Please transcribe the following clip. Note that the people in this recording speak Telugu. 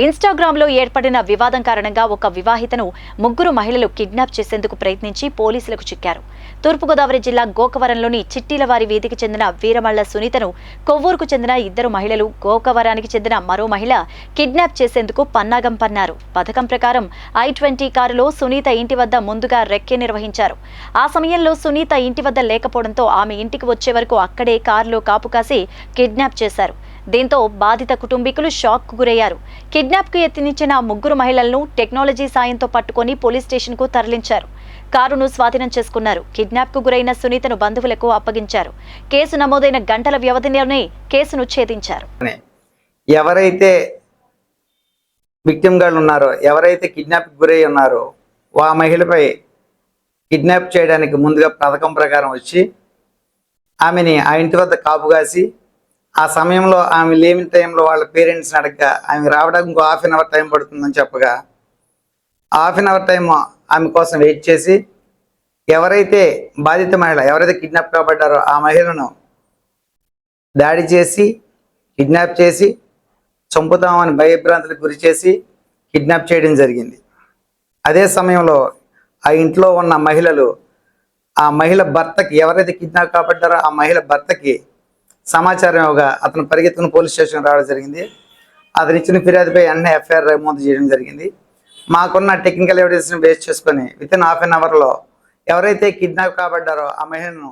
ఇన్స్టాగ్రామ్లో ఏర్పడిన వివాదం కారణంగా ఒక వివాహితను ముగ్గురు మహిళలు కిడ్నాప్ చేసేందుకు ప్రయత్నించి పోలీసులకు చిక్కారు. తూర్పుగోదావరి జిల్లా గోకవరంలోని చిట్టీలవారి వీధికి చెందిన వీరమల్ల సునీతను కొవ్వూరుకు చెందిన ఇద్దరు మహిళలు గోకవరానికి చెందిన మరో మహిళ కిడ్నాప్ చేసేందుకు పన్నాగం పన్నారు. పథకం ప్రకారం ఐ ట్వంటీ కారులో సునీత ఇంటి వద్ద ముందుగా రెక్కే నిర్వహించారు. ఆ సమయంలో సునీత ఇంటి వద్ద లేకపోవడంతో ఆమె ఇంటికి వచ్చే వరకు అక్కడే కారులో కాపు కాసి కిడ్నాప్ చేశారు. దీంతో బాధిత కుటుంబీకులు షాక్కు గురయ్యారు. కిడ్నాప్కు యత్నించిన ముగ్గురు మహిళలను టెక్నాలజీ సాయంతో పట్టుకొని పోలీస్ స్టేషన్కు తరలించారు. కారును స్వాధీనం చేసుకున్నారు. కిడ్నాప్కు గురైన సునీతను బంధువులకు అప్పగించారు. కేసు నమోదైన గంటల వ్యవధిలోనే కేసును ఛేదించారు. ఎవరైతే విక్టిమ్ గాళ్ళు ఉన్నారో ఎవరైతే కిడ్నాప్ గురై ఉన్నారో ఆ మహిళపై కిడ్నాప్ చేయడానికి ముందుగా పథకం ప్రకారం వచ్చి ఆమెని ఆ ఇంటి వద్ద కాపు కాసి ఆ సమయంలో ఆమె లేని టైంలో వాళ్ళ పేరెంట్స్ని అడగగా ఆమె రావడానికి ఇంకో హాఫ్ అన్ అవర్ టైం పడుతుందని చెప్పగా హాఫ్ అన్ అవర్ టైం ఆమె కోసం వెయిట్ చేసి ఎవరైతే బాధిత మహిళ ఎవరైతే కిడ్నాప్ కాబడ్డారో ఆ మహిళను దాడి చేసి కిడ్నాప్ చేసి చంపుతామని భయభ్రాంతులకు గురి చేసి కిడ్నాప్ చేయడం జరిగింది. అదే సమయంలో ఆ ఇంట్లో ఉన్న మహిళలు ఆ మహిళ భర్తకి ఎవరైతే కిడ్నాప్ కాబడ్డారో ఆ మహిళ భర్తకి సమాచారం ఇవ్వగా అతను పరిగెత్తుకుని పోలీస్ స్టేషన్ రావడం జరిగింది. అతను ఇచ్చిన ఫిర్యాదుపై వెంటనే ఎఫ్ఐఆర్ నమోదు చేయడం జరిగింది. మాకున్న టెక్నికల్ ఎవిడెన్స్ని బేస్ చేసుకొని విత్ ఇన్ హాఫ్ అన్ అవర్లో ఎవరైతే కిడ్నాప్ కాబడ్డారో ఆ మహిళను